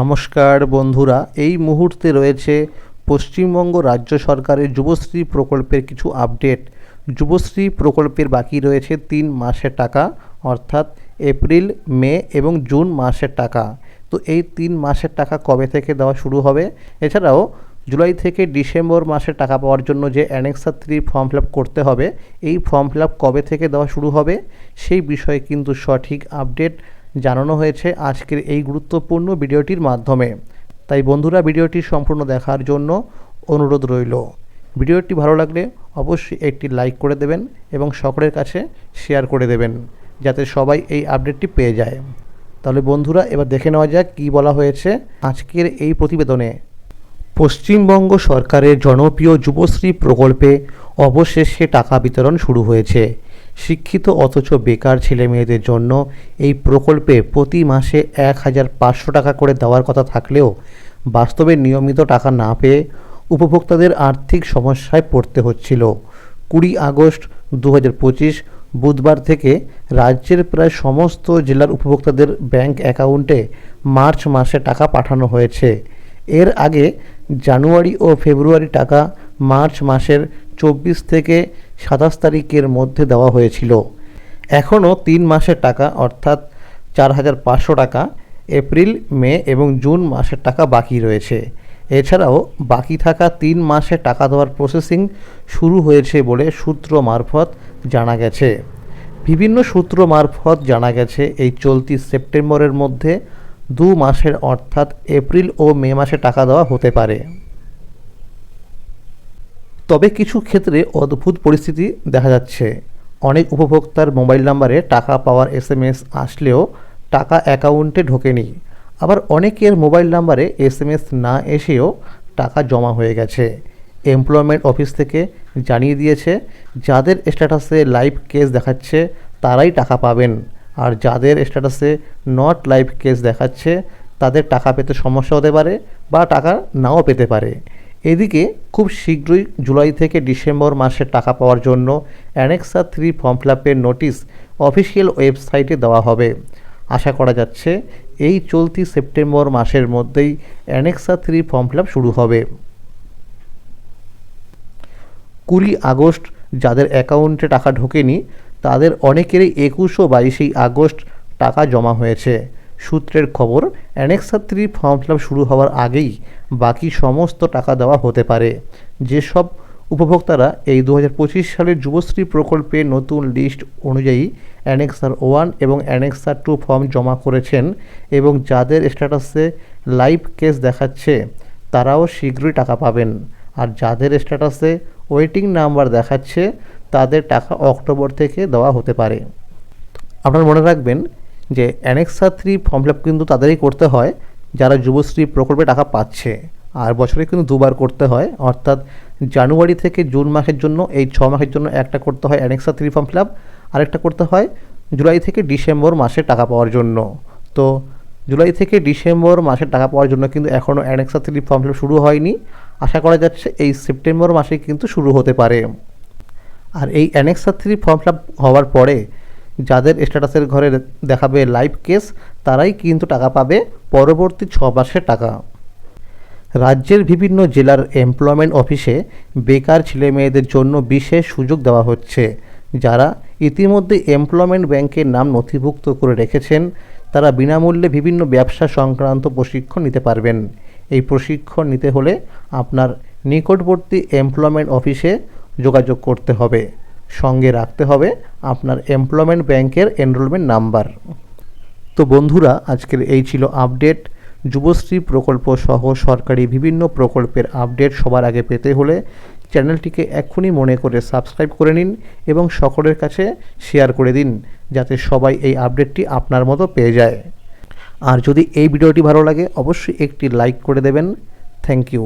নমস্কার বন্ধুরা, এই মুহূর্তে রয়েছে পশ্চিমবঙ্গ রাজ্য সরকারের যুবশ্রী প্রকল্পের কিছু আপডেট। যুবশ্রী প্রকল্পের বাকি রয়েছে তিন মাসের টাকা, অর্থাৎ এপ্রিল, মে এবং জুন মাসের টাকা। তো এই তিন মাসের টাকা কবে থেকে দেওয়া শুরু হবে? এছাড়াও জুলাই থেকে ডিসেম্বর মাসের টাকা পাওয়ার জন্য যে অ্যানেক্সা থ্রি ফর্ম ফিল করতে হবে, এই ফর্ম ফিল কবে থেকে দেওয়া শুরু হবে? সেই বিষয়ে কিন্তু সঠিক আপডেট জানানো হয়েছে আজকের এই গুরুত্বপূর্ণ ভিডিওটির মাধ্যমে। তাই বন্ধুরা, ভিডিওটি সম্পূর্ণ দেখার জন্য অনুরোধ রইল। ভিডিওটি ভালো লাগলে অবশ্যই একটি লাইক করে দেবেন এবং সকলের কাছে শেয়ার করে দেবেন, যাতে সবাই এই আপডেটটি পেয়ে যায়। তাহলে বন্ধুরা, এবার দেখে নেওয়া যাক কী বলা হয়েছে আজকের এই প্রতিবেদনে। পশ্চিমবঙ্গ সরকারের জনপ্রিয় যুবশ্রী প্রকল্পে অবশেষে টাকা বিতরণ শুরু হয়েছে। শিক্ষিত অথচ বেকার ছেলে মেয়েদের জন্য এই প্রকল্পে প্রতি মাসে এক হাজার পাঁচশো টাকা করে দেওয়ার কথা থাকলেও বাস্তবে নিয়মিত টাকা না পেয়ে উপভোক্তাদের আর্থিক সমস্যায় পড়তে হচ্ছিল। কুড়ি আগস্ট দু হাজার পঁচিশ বুধবার থেকে রাজ্যের প্রায় সমস্ত জেলার উপভোক্তাদের ব্যাংক অ্যাকাউন্টে মার্চ মাসে টাকা পাঠানো হয়েছে। এর আগে জানুয়ারি ও ফেব্রুয়ারি টাকা মার্চ মাসের চব্বিশ থেকে সাতাশ তারিখের মধ্যে দেওয়া হয়েছিল। এখনও তিন মাসের টাকা, অর্থাৎ চার হাজার পাঁচশো টাকা, এপ্রিল, মে এবং জুন মাসের টাকা বাকি রয়েছে। এছাড়াও বাকি থাকা তিন মাসে টাকা দেওয়ার প্রসেসিং শুরু হয়েছে বলে সূত্র মারফত জানা গেছে। বিভিন্ন সূত্র মারফত জানা গেছে, এই চলতি সেপ্টেম্বরের মধ্যে দু মাসের, অর্থাৎ এপ্রিল ও মে মাসে টাকা দেওয়া হতে পারে। তবে কিছু ক্ষেত্রে অদ্ভুত পরিস্থিতি দেখা যাচ্ছে। অনেক উপভোক্তার মোবাইল নাম্বারে টাকা পাওয়ার এস এম এস আসলেও টাকা অ্যাকাউন্টে ঢোকেনি। আবার অনেকের মোবাইল নাম্বারে এস এম এস না এসেও টাকা জমা হয়ে গেছে। এমপ্লয়মেন্ট অফিস থেকে জানিয়ে দিয়েছে, যাদের স্ট্যাটাসে লাইভ কেস দেখাচ্ছে, তারাই টাকা পাবেন। আর যাদের স্ট্যাটাসে নট লাইভ কেস দেখাচ্ছে, তাদের টাকা পেতে সমস্যা হতে পারে বা টাকা নাও পেতে পারে। এদিকে খুব শীঘ্রই জুলাই থেকে ডিসেম্বর মাসের টাকা পাওয়ার জন্য annexure three form fill notice official ওয়েবসাইটে দেওয়া হবে। আশা করা যাচ্ছে এই চলতি সেপ্টেম্বর মাসের মধ্যেই অ্যানেক্সা থ্রি ফর্ম ফিল শুরু হবে। কুড়ি আগস্ট যাদের অ্যাকাউন্টে টাকা ঢোকেনি, তাদের অনেকেরই একুশ ও বাইশেই আগস্ট টাকা জমা হয়েছে। সূত্রের খবর, অ্যানেক্সা থ্রি ফর্ম ফিল শুরু হওয়ার আগেই বাকি সমস্ত টাকা দেওয়া হতে পারে। যেসব উপভোক্তারা এই দু পঁচিশ সালের যুবশ্রী প্রকল্পে নতুন লিস্ট অনুযায়ী অ্যানেক্সার ওয়ান এবং অ্যানেক্সার টু ফর্ম জমা করেছেন এবং যাদের স্ট্যাটাসে লাইভ কেস দেখাচ্ছে, তারাও শীঘ্রই টাকা পাবেন। আর যাদের স্ট্যাটাসে ওয়েটিং নাম্বার দেখাচ্ছে, তাদের টাকা অক্টোবর থেকে দেওয়া হতে পারে। আপনারা মনে রাখবেন যে annexure three form fill up কিন্তু তাদেরই করতে হয়, যারা যুবশ্রী প্রকল্পে টাকা পাচ্ছে। আর বছরে কিন্তু দুবার করতে হয়, অর্থাৎ জানুয়ারি থেকে জুন মাসের জন্য, এই ছ মাসের জন্য একটা করতে হয় annexure three form fill up, আরেকটা করতে হয় জুলাই থেকে ডিসেম্বর মাসে টাকা পাওয়ার জন্য। তো জুলাই থেকে ডিসেম্বর মাসে টাকা পাওয়ার জন্য কিন্তু এখনও অ্যানেক্সা থ্রি ফর্ম ফিল শুরু হয়নি। আশা করা যাচ্ছে এই সেপ্টেম্বর মাসে কিন্তু শুরু হতে পারে। আর এই annexure three form fill up হওয়ার পরে যাদের স্ট্যাটাসের ঘরে দেখাবে লাইভ কেস তারাই কিন্তু টাকা পাবে পরবর্তী ছ মাসের টাকা। রাজ্যের বিভিন্ন জেলার এমপ্লয়মেন্ট অফিসে বেকার ছেলে মেয়েদের জন্য বিশেষ সুযোগ দেওয়া হচ্ছে। যারা ইতিমধ্যে এমপ্লয়মেন্ট ব্যাংকের নাম নথিভুক্ত করে রেখেছেন, তারা বিনামূল্যে বিভিন্ন ব্যবসা সংক্রান্ত প্রশিক্ষণ নিতে পারবেন। এই প্রশিক্ষণ নিতে হলে আপনার নিকটবর্তী এমপ্লয়মেন্ট অফিসে যোগাযোগ করতে হবে। সঙ্গে রাখতে হবে আপনার এমপ্লয়মেন্ট ব্যাংকের এনরোলমেন্ট নাম্বার তো বন্ধুরা, আজকের এই ছিল আপডেট যুবশ্রী প্রকল্প সহ সরকারি বিভিন্ন প্রকল্পের আপডেট সবার আগে পেতে হলে চ্যানেলটিকে এক্ষুনি মনে করে সাবস্ক্রাইব করে নিন এবং সকলের কাছে শেয়ার করে দিন, যাতে সবাই এই আপডেটটি আপনার মতো পেয়ে যায়। আর যদি এই ভিডিওটি ভালো লাগে, অবশ্যই একটি লাইক করে দেবেন। Thank you